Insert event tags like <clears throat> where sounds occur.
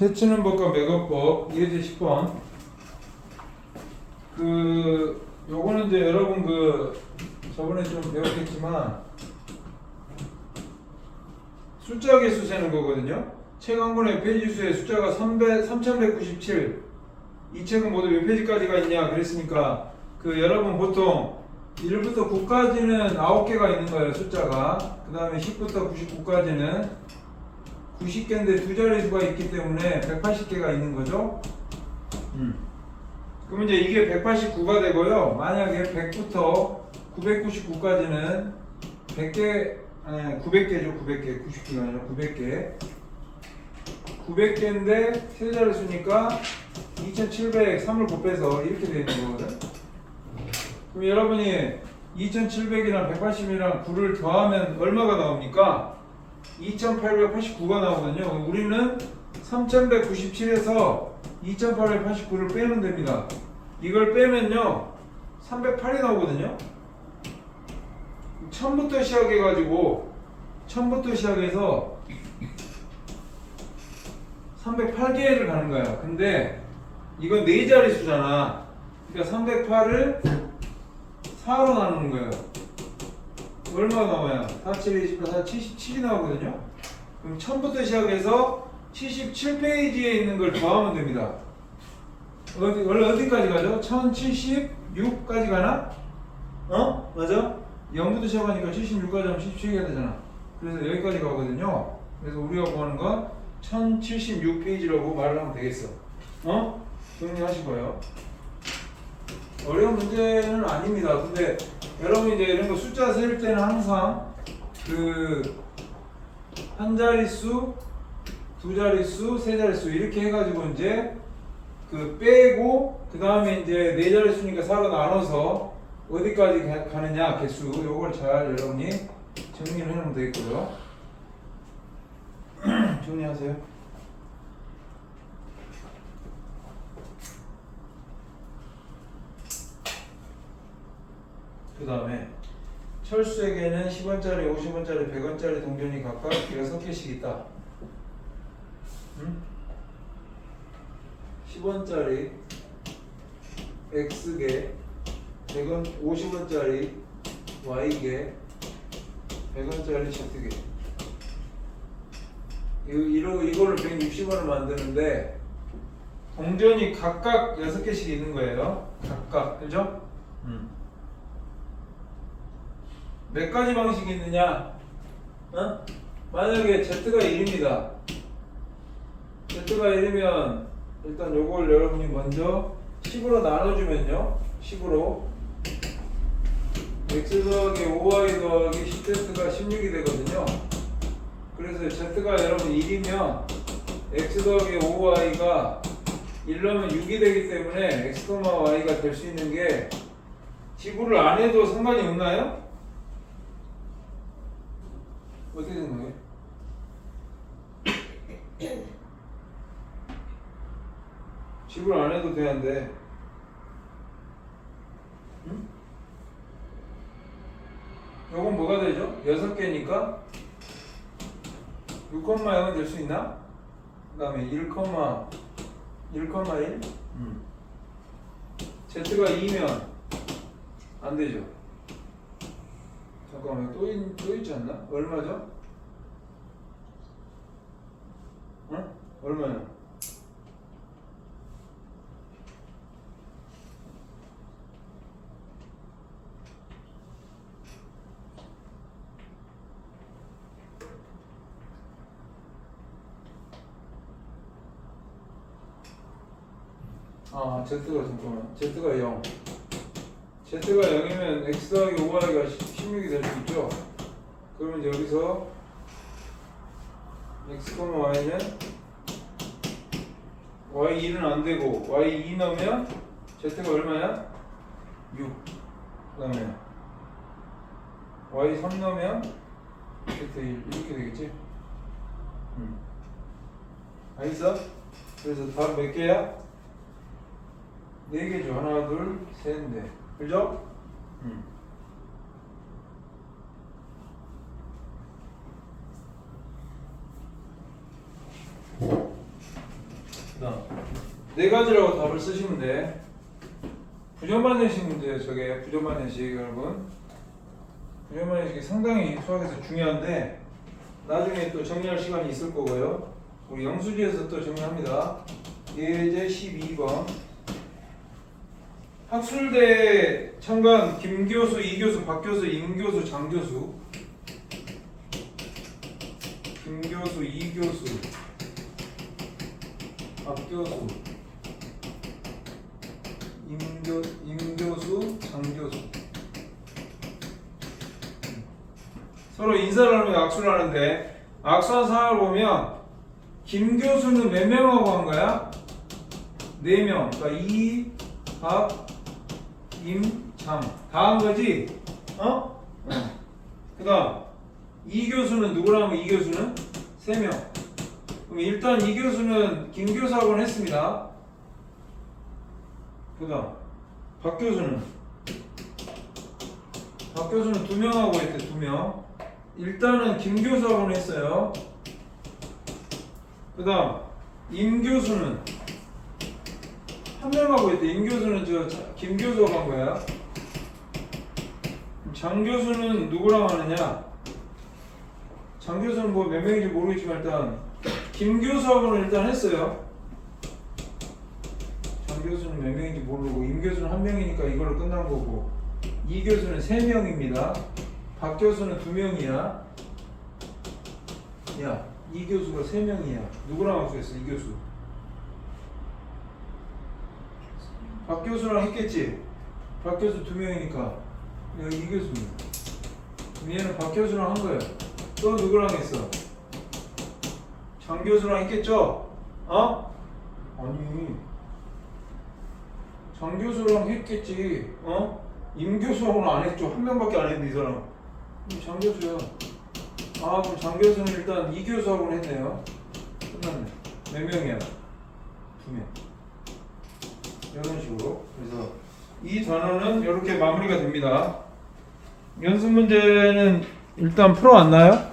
세치는 법과 매거법 예제 10번. 그 요거는 이제 여러분 그 저번에 좀 배웠겠지만 숫자 개수 세는 거거든요. 책 한 권에 페이지 수에 숫자가 300, 3197 이 책은 모두 몇 페이지까지가 있냐 그랬으니까 그 여러분 보통 1부터 9까지는 9개가 있는 거예요 숫자가. 그 다음에 10부터 99까지는 90개인데 두 자릿수가 있기 때문에 180개가 있는 거죠. 음. 그럼 이제 이게 189가 되고요. 만약에 100부터 999까지는 100개, 아니 900개죠. 900개. 90개가 아니라 900개. 900개인데 세 자릿수니까 2703을 곱해서 이렇게 되어 있는 거거든. 그럼 여러분이 2700이랑 180이랑 9를 더하면 얼마가 나옵니까? 2889가 나오거든요. 우리는 3197에서 2889를 빼면 됩니다. 이걸 빼면요. 308이 나오거든요. 1000부터 시작해가지고 1000부터 시작해서 308개를 가는 거야. 근데 이건 네 자릿수잖아. 그러니까 308을 4로 나누는 거예요. 얼마가 나와요? 4, 7, 28, 4, 77이 나오거든요. 그럼 1000부터 시작해서 77페이지에 있는 걸 더하면 됩니다. 어디, 원래 어디까지 가죠? 1076까지 가나? 어? 맞아? 0부터 시작하니까 76까지 하면 77가 되잖아. 그래서 여기까지 가거든요. 그래서 우리가 구하는 건 1076페이지라고 말을 하면 되겠어. 어? 정리하실 거예요. 어려운 문제는 아닙니다. 근데 여러분 이제 이런 거 숫자 셀 때는 항상 그 한 자릿수, 두 자릿수, 세 자릿수 이렇게 해가지고 이제 그 빼고 그 다음에 이제 네 자릿수니까 4로 나눠서 어디까지 가, 가느냐 개수 요걸 잘 여러분이 정리를 해놓으면 되겠고요. <clears throat> 정리하세요. 그 다음에 철수에게는 10원짜리, 50원짜리, 100원짜리 동전이 각각 6개씩 있다. 응? 10원짜리 X개, 100원, 50원짜리 Y개, 100원짜리 Z개. 이거, 이거를 160원을 만드는데 동전이 각각 6개씩 있는 거예요. 각각. 그죠? 음. 몇 가지 방식이 있느냐? 어? 만약에 Z가 1입니다. Z가 1이면 일단 요걸 여러분이 먼저 10으로 나눠주면요. 10으로 X 더하기 5Y 더하기 10Z가 16이 되거든요. 그래서 Z가 여러분 1이면 X 더하기 5Y가 1넣으면 6이 되기 때문에 X, Y가 될 수 있는 게 지구를 안 해도 상관이 없나요? 어떻게 된 거예요? 집을 안 해도 되는데 응? 요건 뭐가 되죠? 여섯 개니까 6,0은 될 수 있나? 그 다음에 1, 1,1 음. Z가 2면 안 되죠 잠깐만 또, 있, 또 있지 않나? 얼마죠? 응? 얼마야? 아 Z가 잠깐만 Z가 0 Z가 0이면 X 더하기 5Y가 16이 될 수 있죠 그러면 여기서 X, Y는 Y 1은 안 되고 Y 2 넣으면 Z가 얼마야? 6 그다음에 Y 3 넣으면 Z 1 이렇게 되겠지? 음. 알겠어? 그래서 답 몇 개야? 네 개죠. 하나, 둘, 셋, 넷. 그죠? 음. 네 가지라고 답을 쓰시면 돼. 부정반응식 문제예요, 저게 부정반응식 여러분. 부정반응식이 상당히 수학에서 중요한데 나중에 또 정리할 시간이 있을 거고요. 우리 영수지에서 또 정리합니다. 예제 12번. 학술대 참관 김 교수, 이 교수, 박 교수, 임 교수, 장 교수. 김 교수, 이 교수, 박 교수, 임 교, 임 교수, 장 교수. 서로 인사를 하면 악수를 하는데 악수한 상황을 보면 김 교수는 몇 명하고 한 거야? 네 명. 그러니까 이, 박, 임, 장. 다 한 거지? 어? 그다음 이 교수는 누구라면 이 교수는 세 명. 그럼 일단 이 교수는 김 교수하고는 했습니다. 그다음 박 교수는 박 교수는 두 명하고 했대 두 명. 일단은 김 교수하고는 했어요. 그다음 임 교수는 한 명하고 했대. 임 교수는 저김 교수하고 한 거야. 장 교수는 누구랑 하느냐? 장 교수는 뭐 몇 명인지 모르겠지만 일단 김 교수하고는 일단 했어요. 장 교수는 몇 명인지 모르고 임 교수는 한 명이니까 이걸로 끝난 거고 이 교수는 세 명입니다. 박 교수는 두 명이야. 야, 이 교수가 세 명이야. 누구랑 합수했어? 이 교수. 박 교수랑 했겠지. 박 교수 두 명이니까 여기 이. 그럼 얘는 박 교수랑 한 거예요. 또 누구랑 했어? 장 교수랑 했겠죠? 어? 아니 장 교수랑 했겠지. 어? 임 교수하고는 안 했죠. 한 명밖에 안 했는데 이 사람. 이장 교수야. 아 그럼 장 교수는 일단 이 교수하고는 했네요. 끝났네. 몇 명이야? 두 명. 이런 식으로. 그래서 이 단어는 이렇게 마무리가 됩니다. 연습 문제는 일단 풀어왔나요?